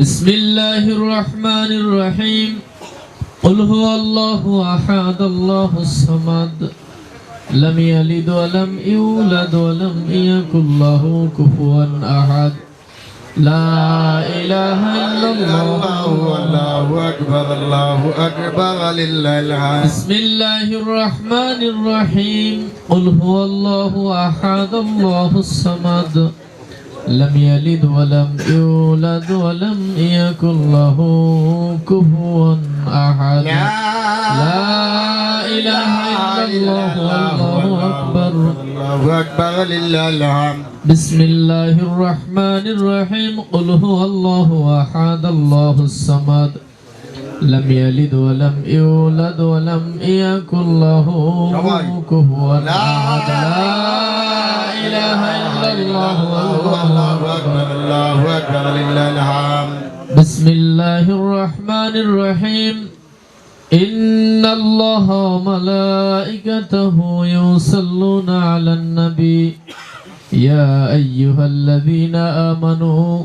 بسم الله الرحمن الرحيم. قل هو الله أحد الله الصمد. لم يلد ولم يولد ولم يكن له كفوا أحد. لا إله إلا الله. الله أكبر الله أكبر لله الحمد. بسم الله الرحمن الرحيم. قل هو الله أحد الله الصمد. لم يلد ولم يولد ولم يكن له كفوا أحد. لا إله إلا الله والله أكبر. الله أكبر لله الحمد. بسم الله الرحمن الرحيم قل هو الله أحد الله الصمد. لم يلد ولم يولد ولم يكن له كفوا لا إله إلا الله الله أكبر الله أكبر لله الحمد. بسم الله الرحمن الرحيم. إن الله وملائكته يصلون على النبي. يا أيها الذين آمنوا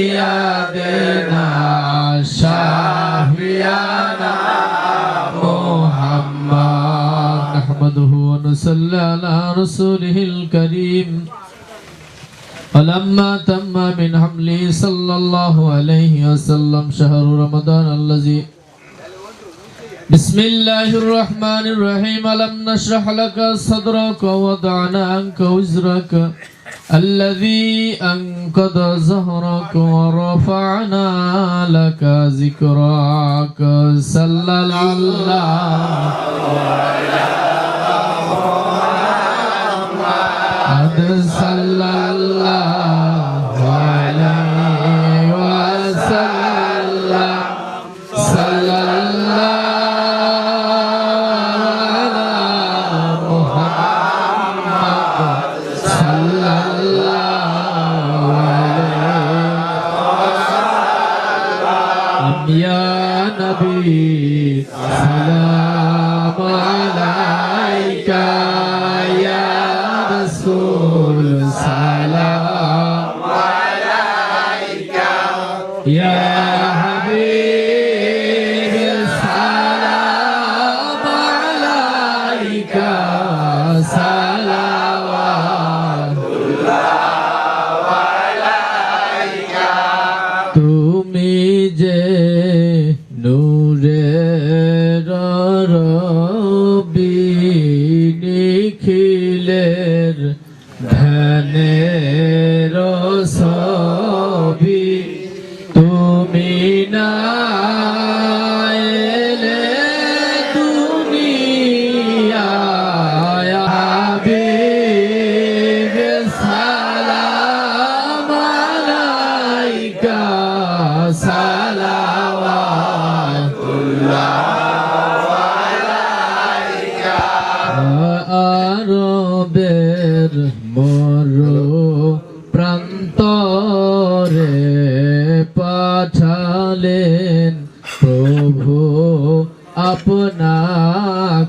سيدنا شافينا محمد نحمده ونصلي على رسوله الكريم ولما تم من حمله صلى الله عليه وسلم شهر رمضان الذي بسم الله الرحمن الرحيم ألم نشرح لك صدرك ووضعنا عنك وزرك الذي أنقض ظهرك ورفعنا لك ذكرك صلى الله قد صلى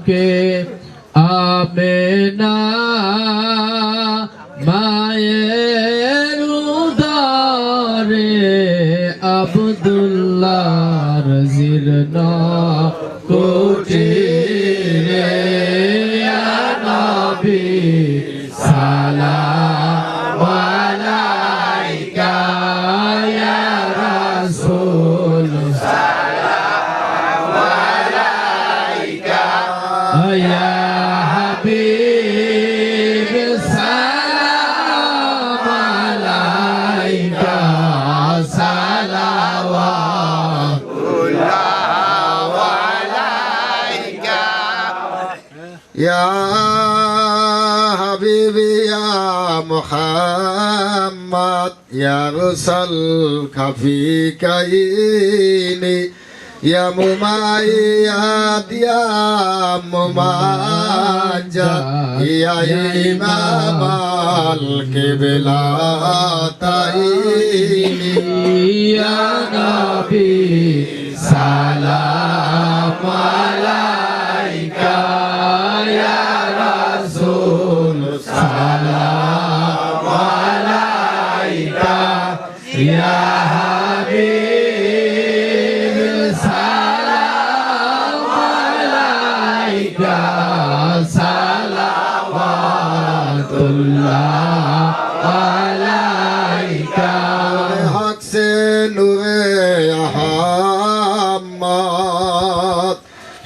আপনাকে আমেনা মায়ের উদারে আবদুল্লাহ জীর্ণ কুটিরে محمد يغسل كفيكين يا مميد يا مماجة يا إمام القبلتين يا نبي سلام عليك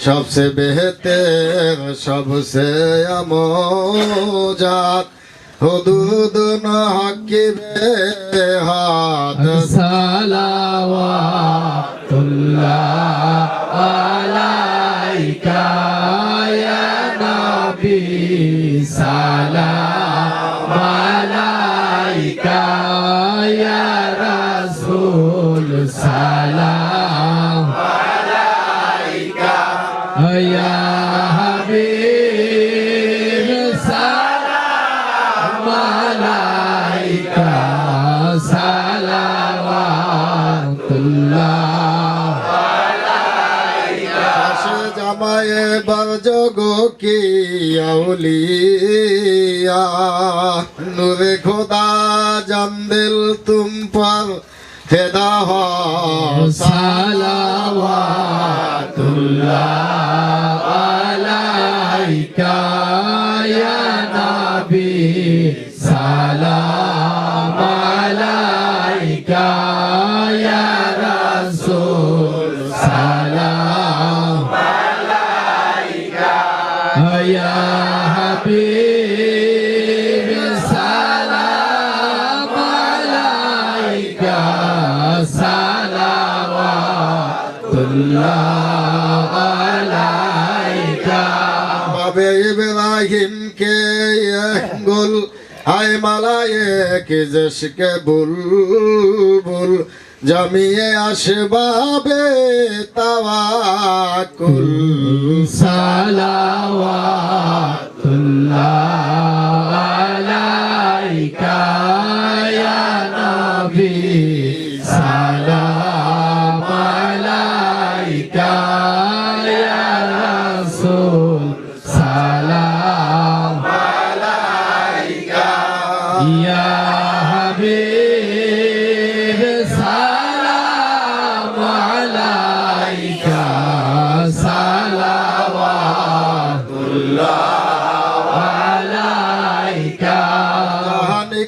সবসে বেহতে সবসে আমজাত হুদুদ নহকিবে হাত সালাওয়াতুল্লাহ আলাইকা ইয়া নবী भूलिया नूरे खुदा जम दिल तुम पर फिदा हो सलावातुल्लाह अलैका या नबी सलाम अलैका সালাওয়াতুল্লাহ আলাইকা। বাবে ইব্রাহিম কে গুল হায় মালায়ে কে জশকে বুলবুল জমিয়ে আসবাবে তাওয়াকুল সালাওয়াতুল্লাহ আলাইকা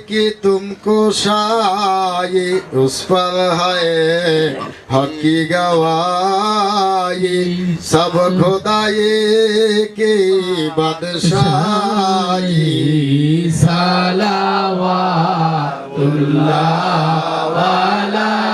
कि तुमको शाये उस पर है हकी गवाई सब खुदाए के बदशाही सलावा वाला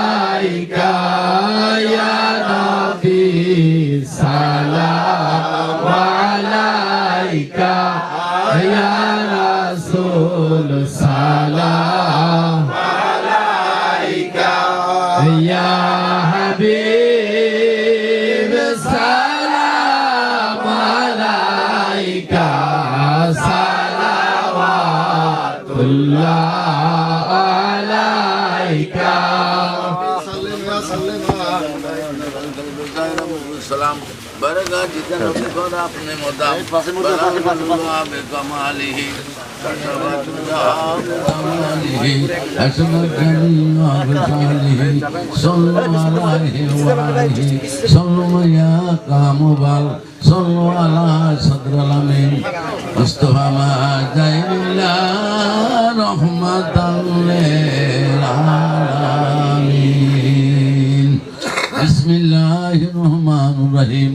جدا بقدر ربنا بكماله كشفت الله بكماله أسمى جميع بشاله صلوا عليه وعليه صلوا يا كامبال صلوا على صدر الأمين مصطفى ما جاي إلا رحمة للعالمين بسم الله الرحمن الرحيم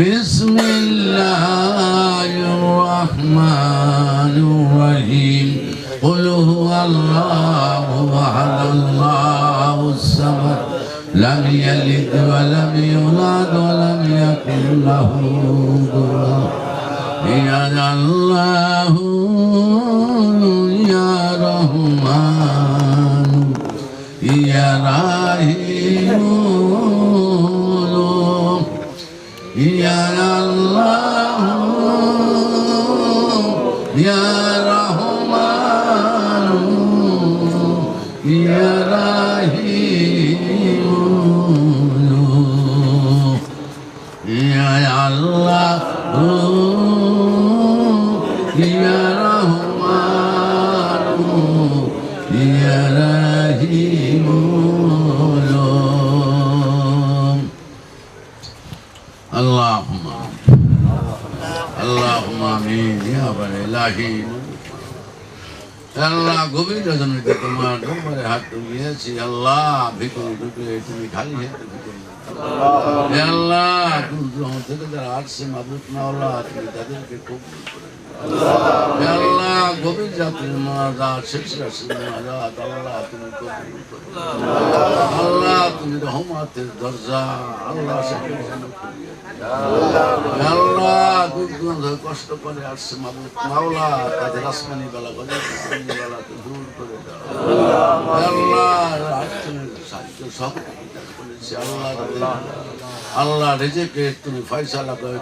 بسم الله الرحمن الرحيم. قل هو الله أحد الله الصمد. لم يلد ولم يولد ولم يكن له كفوا. يا الله يا رحمن. يا رحيم. Ya Allah, Ya গভীর রজনীতে তোমার দরবারে হাত তুলিয়েছি আল্লাহ ভিতরে ঢুকে তুমি খালি হাতে হে আল্লাহ রহমত থেকে যারা আসছে মাবুত মাওলা তুমি তাদেরকে। হে আল্লাহ গভীর জাতির মাজাত শেষ রাশির মাজাত আল্লাহ তুমি আল্লাহ তুমি রহমতের দরজা আল্লাহ। হে আল্লাহ দূর দূরান্ত হয়ে কষ্ট করে আসছে মাওলা তাদের আসমানি বেলা করে দূর করে দাও। আল্লাহ রেজেকে তুমি ফয়সালা করে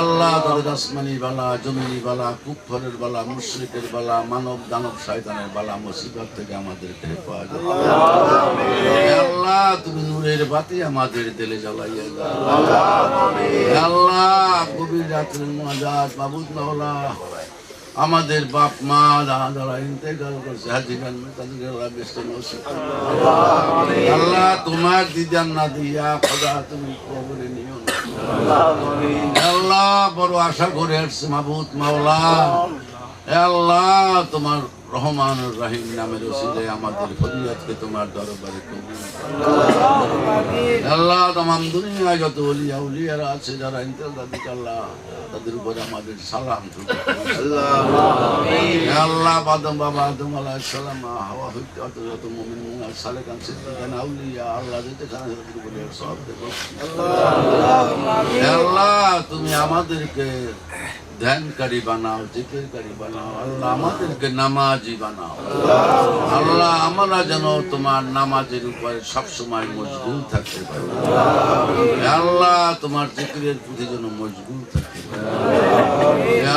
আল্লাহ তাদের বালা, জমিনি বালা, কুফরের বালা, মুশরিকের বালা, মানব, দানব, শয়তানের বালা, মুসিবত থেকে আমাদেরকে আল্লাহ, তুমি নূরের বাতি আমাদের দিলে জ্বালাইয়া দাও। আল্লাহ, গভীর রাত্রের মাবুদ মাওলা। আমাদের বাপ মা যারা ইন্তেকাল করছে। হাজি গান তাদেরকে। আল্লাহ তোমার দিদান না দিয়া খোদা তুমি কবরে নিও আল্লাহ বড় আশা করে আসছে মাবুত মাওলা। আল্লাহ তোমার রহমান রাহিম নামের ওসিলে আমাদের ফরিয়াদকে তোমার দরবারে আল্লাহ তাম দুনিয়ায় যত উলিয়া উলিয়ারা আছে, যারা তাদেরকে আল্লাহ তাদের উপরে আমাদের সালাম আল্লাহ বাদম বাবা আদম আলাইহিস সালাম, হাওয়া হইতে অত যত মুমিন মুমিন, সালেকান, সিদ্দিকান, আউলিয়া, আল্লাহ যেতে খানা তাদের উপরে সব দেখো। আল্লাহ তুমি আমাদেরকে ধ্যানকারী বানাও জিকিরকারী বানাও, আল্লাহ আমাদেরকে নামাজি বানাও। আল্লাহ আমরা যেন তোমার নামাজের উপরে সবসময় মজগুল থাকতে পারি। আল্লাহ, তোমার জিকিরের প্রতি যেন মজগুল থাকতে পারি।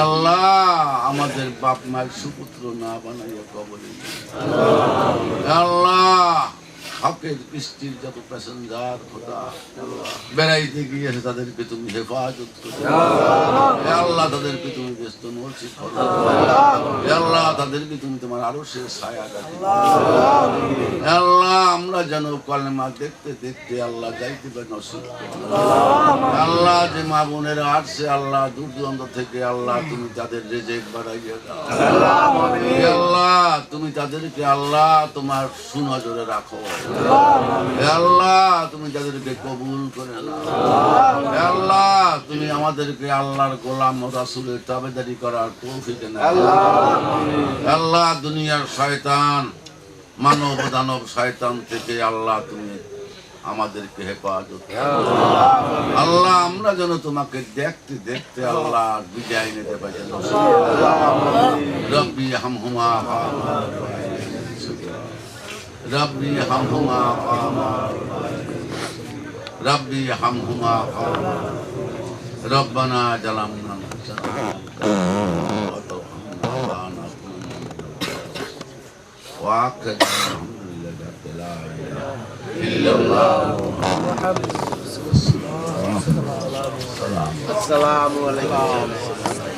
আল্লাহ, আমাদের বাপ মায়ের সুপুত্র না বানাইয়া কবরে। আল্লাহ হকের বৃষ্টির যত প্যাসেঞ্জার খোদা বেড়াইতে গিয়েছে তাদেরকে তুমি হেফাজত আল্লাহ। তাদেরকে তুমি ব্যস্ত করো। আল্লাহ। তাদেরকে তুমি তোমার আরও সে ছায়া আল্লাহ। আমরা যেন কলেমা দেখতে দেখতে আল্লাহ যাইতে পারি নসিব আল্লাহ। যে মা বোনেরা আসছে আল্লাহ দূর দূরান্ত থেকে আল্লাহ তুমি তাদের রেজেক বাড়াইয়া দাও। আল্লাহ তুমি তাদেরকে আল্লাহ তোমার সুনজরে রাখো। আল্লাহ। তুমি তাদেরকে কবুল করে আল্লাহ, তুমি আমাদেরকে আল্লাহর গোলাম রাসূলের তাবেদারি করার তৌফিক আল্লাহ, দুনিয়ার শয়তান, মানব দানব শয়তান থেকে আল্লাহ, তুমি আমাদেরকে হেফাজত আল্লাহ, আমরা যেন তোমাকে দেখতে দেখতে আল্লাহ বিদায় নিতে পারি। রব্বি হামহুমা ربي ارحمهما قاما ربي ارحمهما قاما ربنا ظلمنا وآخر الحمد لله لا إله إلا الله محمد السلام عليكم